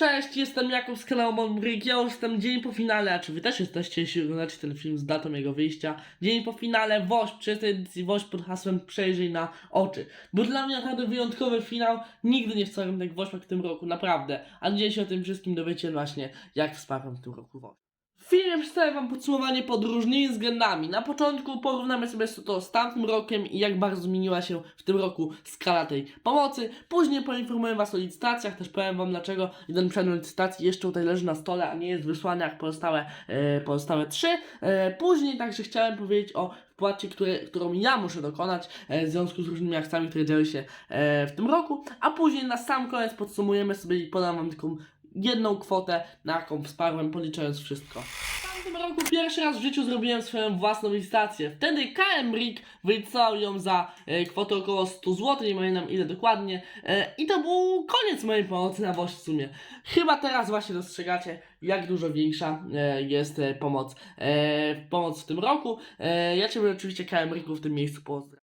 Cześć, jestem Jakub z kanału Monbrik, ja już jestem dzień po finale, a czy wy też jesteście, jeśli oglądacie ten film z datą jego wyjścia. Dzień po finale WOŚP, 30 edycji WOŚP pod hasłem Przejrzyj na oczy. Był dla mnie naprawdę wyjątkowy finał, nigdy nie wstałem tak WOŚP w tym roku, naprawdę. A dzisiaj się o tym wszystkim dowiecie właśnie, jak wsparłem w tym roku WOŚP. Filmie przedstawię Wam podsumowanie pod różnymi względami. Na początku porównamy sobie to z tamtym rokiem i jak bardzo zmieniła się w tym roku skala tej pomocy. Później poinformuję Was o licytacjach, też powiem Wam dlaczego jeden przedmiot licytacji jeszcze tutaj leży na stole, a nie jest wysłany jak pozostałe, e, pozostałe trzy. E, później także chciałem powiedzieć o wpłacie, które, którą ja muszę dokonać e, w związku z różnymi akcjami, które działy się e, w tym roku, a później na sam koniec podsumujemy sobie i podam Wam taką jedną kwotę, na jaką wsparłem, policzając wszystko. W tamtym roku pierwszy raz w życiu zrobiłem swoją własną licytację. Wtedy KM Rig wylicytował ją za e, kwotę około 100 zł, nie pamiętam ile dokładnie. E, I to był koniec mojej pomocy na WOŚ w sumie. Chyba teraz właśnie dostrzegacie, jak dużo większa e, jest e, pomoc, e, pomoc w tym roku. E, ja Ciebie oczywiście KM Rigu w tym miejscu pozdrawiam.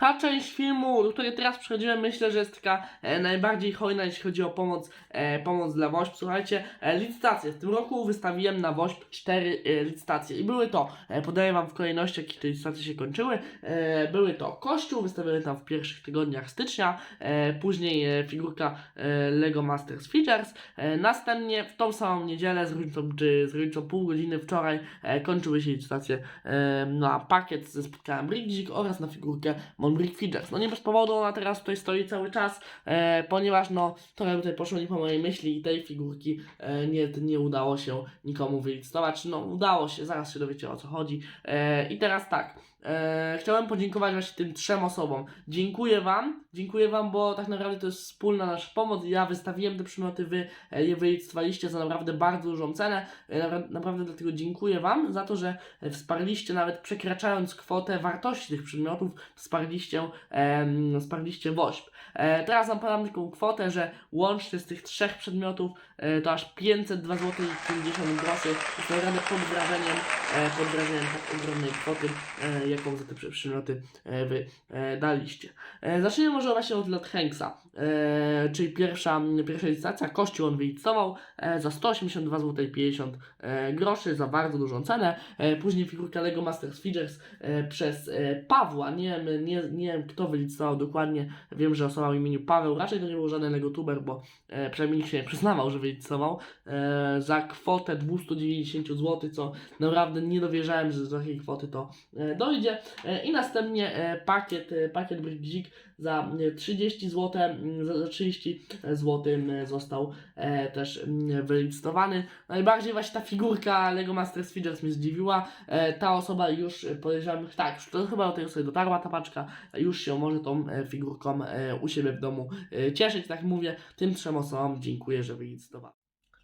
Ta część filmu, do której teraz przechodziłem, myślę, że jest taka e, najbardziej hojna, jeśli chodzi o pomoc, e, pomoc dla WOŚP. Słuchajcie, e, licytacje. W tym roku wystawiłem na WOŚP cztery e, licytacje i były to, e, podaję Wam w kolejności, jakie te licytacje się kończyły, e, były to Kościół, wystawiony tam w pierwszych tygodniach stycznia, e, później e, figurka e, Lego Masters Features, e, następnie w tą samą niedzielę z różnicą, czy z różnicą pół godziny wczoraj e, kończyły się licytacje e, na pakiet ze spotkałem Brigzik oraz na figurkę Monbrick Features. No nie bez powodu ona teraz tutaj stoi cały czas, e, ponieważ no trochę tutaj poszło nie po mojej myśli i tej figurki e, nie, nie udało się nikomu wylicytować. No udało się, zaraz się dowiecie o co chodzi. E, I teraz tak, e, chciałem podziękować właśnie tym trzem osobom. Dziękuję Wam, dziękuję Wam, bo tak naprawdę to jest wspólna nasza pomoc. Ja wystawiłem te przymioty, Wy e, je wylicytowaliście za naprawdę bardzo dużą cenę. E, napra- naprawdę dlatego dziękuję Wam za to, że e, wsparliście nawet przekraczając kwotę wartości tych przedmiotów, wsparliście, em, wsparliście WOŚP. E, teraz Wam podam taką kwotę, że łącznie z tych trzech przedmiotów e, to aż 502 zł i 50 groszy. Jest naprawdę pod wrażeniem, e, pod wrażeniem tak ogromnej kwoty, e, jaką za te przy- przedmioty e, Wy e, daliście. E, zacznijmy może właśnie od Lot Hanksa, czyli pierwsza, pierwsza licytacja. Kościół on wylicytował za 182 zł i 50 e, groszy, za bardzo dużą cenę. Później figurka Lego Masters Features e, przez Pawła. Nie wiem, nie, nie wiem kto wylicytował dokładnie. Wiem, że osoba o imieniu Paweł. Raczej to nie był żaden legotuber, bo przynajmniej nikt się nie przyznawał, że wylicytował za kwotę 290 zł, co naprawdę nie dowierzałem, że z takiej kwoty to dojdzie. E, I następnie e, pakiet, e, pakiet Brydzik za e, 30 zł, za, za 30 zł został też wylicytowany. Najbardziej właśnie ta figurka Lego Masters Features mnie zdziwiła. Ta osoba już podejrzewam, tak, to chyba do tej osoby dotarła ta paczka, już się może tą figurką u siebie w domu cieszyć, tak mówię. Tym trzem osobom dziękuję, że wylicytowała.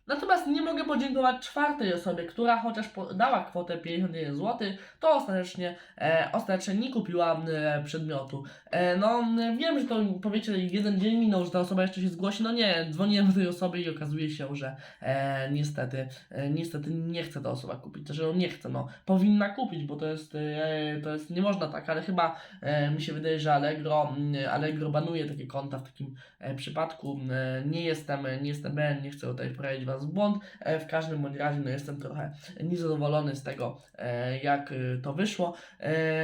Natomiast nie mogę podziękować czwartej osobie, która chociaż dała kwotę 51 zł, to ostatecznie, e, ostatecznie nie kupiła e, przedmiotu. E, no wiem, że to powiecie, jeden dzień minął, że ta osoba jeszcze się zgłosi. No nie, dzwoniłem do tej osoby i okazuje się, że e, niestety, e, niestety nie chce ta osoba kupić. Znaczy, no nie chce, no powinna kupić, bo to jest, e, to jest, nie można tak, ale chyba e, mi się wydaje, że Allegro, mm, Allegro banuje takie konta w takim e, przypadku. E, nie jestem, nie jestem nie chcę tutaj wprowadzić w błąd. E, w każdym razie, no jestem trochę niezadowolony z tego, e, jak e, to wyszło.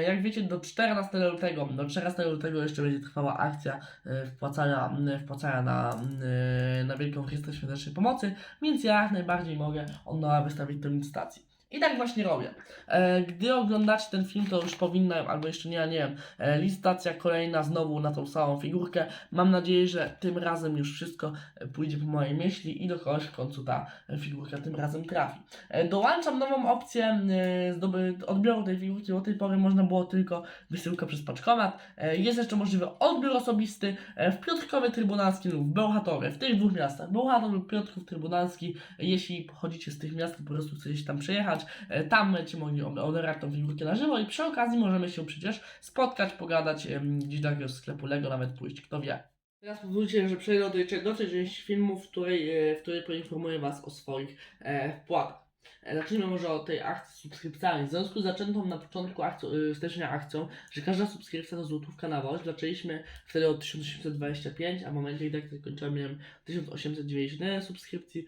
Jak wiecie, do 14 lutego, do 14 lutego jeszcze będzie trwała akcja wpłacania, wpłacania na, na Wielką Chrystę Świątecznej Pomocy, więc ja jak najbardziej mogę nowa wystawić tę licytację. I tak właśnie robię. E, gdy oglądacie ten film, to już powinna, albo jeszcze nie, nie wiem, e, licytacja kolejna znowu na tą samą figurkę. Mam nadzieję, że tym razem już wszystko e, pójdzie po mojej myśli i do kogoś w końcu ta figurka tym razem trafi. Dołączam nową opcję zdoby, odbioru tej figurki. Do tej pory można było tylko wysyłka przez paczkomat. Jest jeszcze możliwy odbiór osobisty w Piotrkowie Trybunalskim lub w Bełchatowie, w tych dwóch miastach. Bełchatów lub Piotrków Trybunalski. Jeśli pochodzicie z tych miast, po prostu chcecie się tam przejechać, e, tam będziecie mogli odebrać tą figurkę na żywo i przy okazji możemy się przecież spotkać, pogadać gdzieś do jakiegoś sklepu Lego, nawet pójść, kto wie. Teraz pozwólcie, że przejdę do tej części filmu, w której, e, w której poinformuję Was o swoich e, wpłatach. Zacznijmy może od tej akcji subskrypcjalnej. W związku z zaczętą na początku akcją, y, stycznia akcją, że każda subskrypcja to złotówka na woź, zaczęliśmy wtedy od 1825, a w momencie, gdy akcję kończyłem, miałem 1891 subskrypcji.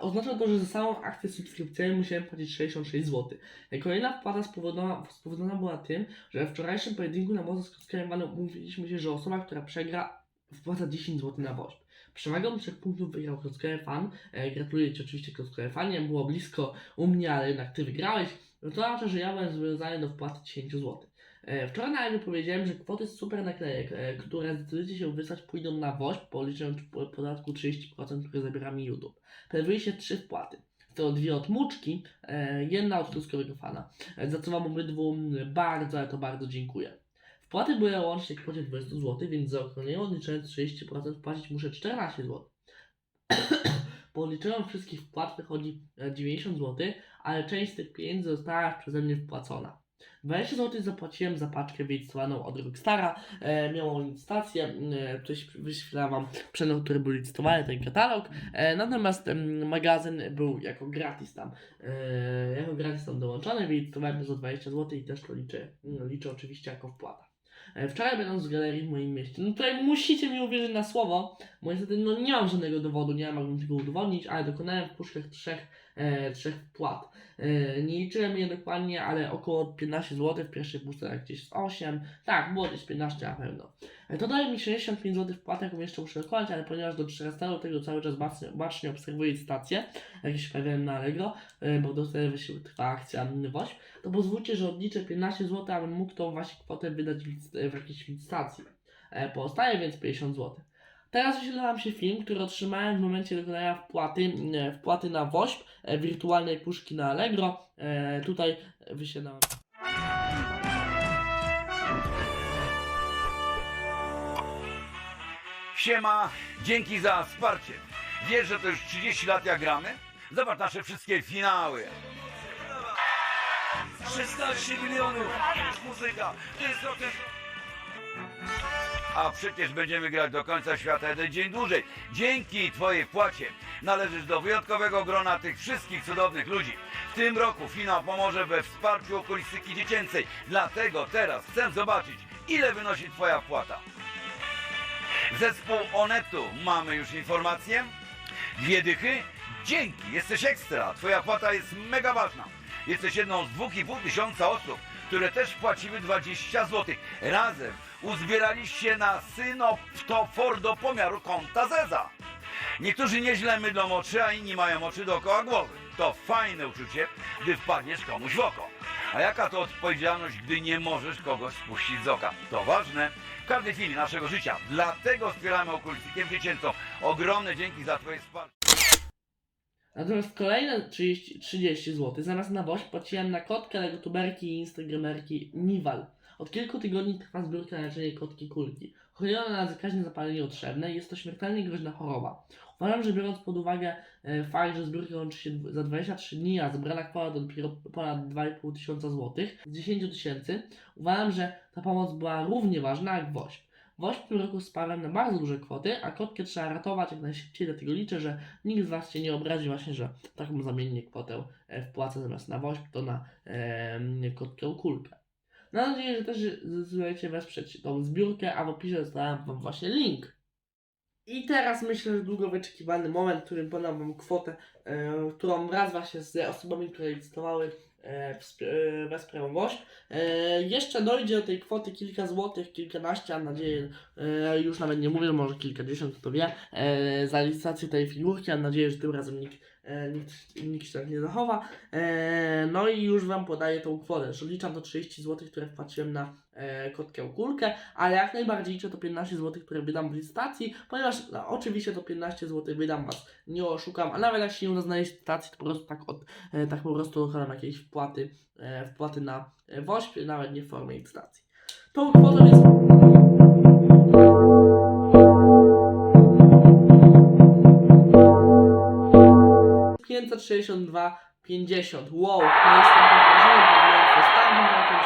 Oznacza to, że za samą akcję subskrypcyjną musiałem płacić 66 zł. Kolejna wpłata spowodowana, spowodowana była tym, że we wczorajszym pojedynku na Boże z Kockiem się, że osoba, która przegra, wpłaca 10 zł na woźb. Przewagą trzech punktów wygrał Klockowe Fan. E, gratuluję Ci oczywiście Klockowe Fanie. Było blisko u mnie, ale jednak Ty wygrałeś. No to znaczy, że ja byłem zobowiązany do wpłaty 10 zł. E, wczoraj na live powiedziałem, że kwoty z super naklejek, e, które zdecydujecie się wysłać, pójdą na WOŚP po liczeniu po- podatku 30%, który zabiera mi YouTube. Pojawiły się trzy wpłaty. To dwie od Muczki, e, jedna od Kluskowego Fana. E, za co Wam obydwu bardzo, ale to bardzo dziękuję. Wpłaty były łącznie w kwocie 20 zł, więc za okrągłe odliczając 30% płacić muszę 14 zł. Po odliczeniu wszystkich wpłat wychodzi e, 90 zł, ale część z tych pieniędzy została przeze mnie wpłacona. 20 zł zapłaciłem za paczkę wylicytowaną od Rockstara. E, miało licytację, e, wyświetlałem Wam przedmiot, który był licytowany, ten katalog. E, natomiast em, magazyn był jako gratis tam. E, jako gratis tam dołączony, wylicytowałem za 20 zł i też to liczę, liczę oczywiście jako wpłata. E, Wczoraj będąc w galerii w moim mieście, no tutaj musicie mi uwierzyć na słowo, bo niestety no, nie mam żadnego dowodu, nie mam tego udowodnić, ale dokonałem w puszkach trzech, trzech wpłat. E, nie liczyłem je dokładnie, ale około 15 zł, w puszce tak gdzieś z 8, tak, było gdzieś 15 na pewno. E, to daje mi 65 zł wpłaty, jaką jeszcze muszę dokonać, ale ponieważ do 14 tego cały czas bacznie, bacznie obserwuję stację, jak się pojawiałem na Allegro, e, bo do się trwa akcja WOŚ, to pozwólcie, że odliczę 15 zł, abym mógł tą właśnie kwotę wydać w, jakiejś licytacji. E, Pozostaje więc 50 zł. Teraz wyświetla nam się film, który otrzymałem w momencie dokonania wpłaty, e, wpłaty na WOŚP, e, wirtualnej puszki na Allegro. E, tutaj wyświetlałem. Siema, dzięki za wsparcie. Wiesz, że to już 30 lat jak gramy? Zobacz nasze wszystkie finały. 16 milionów, już muzyka, to jest. A przecież będziemy grać do końca świata jeden dzień dłużej. Dzięki Twojej wpłacie należysz do wyjątkowego grona tych wszystkich cudownych ludzi. W tym roku finał pomoże we wsparciu okulistyki dziecięcej. Dlatego teraz chcę zobaczyć, ile wynosi Twoja wpłata. Zespół Onetu, mamy już informację? Dwie dychy? Dzięki, jesteś ekstra. Twoja płata jest mega ważna. Jesteś jedną z dwóch i pół tysiąca osób, które też płaciły 20 zł. Razem uzbieraliście na synoptofor do pomiaru konta Zeza. Niektórzy nieźle mydlą oczy, a inni mają oczy dookoła głowy. To fajne uczucie, gdy wpadniesz komuś w oko. A jaka to odpowiedzialność, gdy nie możesz kogoś spuścić z oka? To ważne w każdej chwili naszego życia. Dlatego wspieramy okulistykę dziecięcą. Ogromne dzięki za Twoje wsparcie. Natomiast kolejne 30, 30 zł zamiast na WOŚP płaciłem na kotkę, legotuberki i instagramerki Nival. Od kilku tygodni trwa zbiórka na leczenie kotki kulki. Chodzi ona na zakaźne zapalenie otrzewne jest to śmiertelnie groźna choroba. Uważam, że biorąc pod uwagę e, fakt, że zbiórka kończy się za 23 dni, a zebrana kwota to dopiero ponad 2,5 tysiąca złotych z 10 tysięcy, uważam, że ta pomoc była równie ważna jak WOŚP. W tym roku sparłem na bardzo duże kwoty, a kotkę trzeba ratować jak najszybciej, dlatego liczę, że nikt z Was się nie obrazi właśnie, że taką zamiennie kwotę e, wpłacę zamiast na WOŚP, to na e, kotkę kulkę. Mam nadzieję, że też zdecydujecie wesprzeć tą zbiórkę, a w opisie zostawiam Wam właśnie link. I teraz myślę, że długo wyczekiwany moment, w którym podam Wam kwotę, e, którą raz właśnie z osobami, które licytowały e, e, wesprę WOŚP. E, jeszcze dojdzie do tej kwoty kilka złotych, kilkanaście, mam nadzieję, już nawet nie mówię, może kilkadziesiąt, kto wie, za licytację tej figurki. Mam nadzieję, że tym razem nikt, nikt, nikt się tak nie zachowa. E, no i już Wam podaję tą kwotę, że liczam to 30 zł, które wpłaciłem na e, kotkę kulkę, ale jak najbardziej liczę to 15 zł, które wydam w licytacji, ponieważ no, oczywiście to 15 zł wydam Was, nie oszukam, a nawet jak się nie uda znaleźć licytacji, to po prostu tak, od, e, tak po prostu dokonam jakiejś wpłaty, e, wpłaty na e, WOŚP, nawet nie w formie licytacji. Tą kwotą jest 562 50. Wow, no jestem pod wrażeniem, bo w ostatnim rokiem,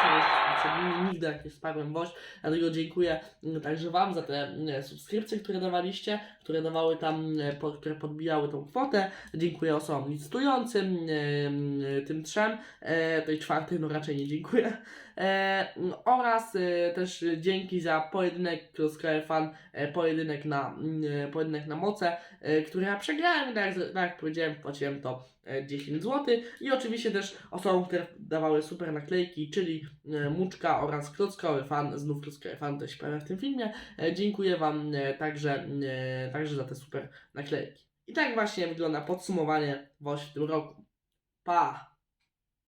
przed nimi nigdy jak nie wsparłem Woś, dlatego dziękuję mm, także Wam za te mm, subskrypcje, które dawaliście, które dawały tam, po, które podbijały tą kwotę. Dziękuję osobom licytującym, mm, tym trzem, e, tej czwartej no raczej nie dziękuję. E, oraz e, też dzięki za pojedynek Crossfire Fan, e, pojedynek na, mm, pojedynek na moce, który ja przegrałem, tak jak, tak powiedziałem, płaciłem to e, 10 zł i oczywiście też osobom, które dawały super naklejki, czyli Muczka oraz Klockowy Fan, znów Klockowy Fan też się pojawia w tym filmie. Dziękuję Wam także, także za te super naklejki. I tak właśnie wygląda podsumowanie WOŚ w tym roku. Pa!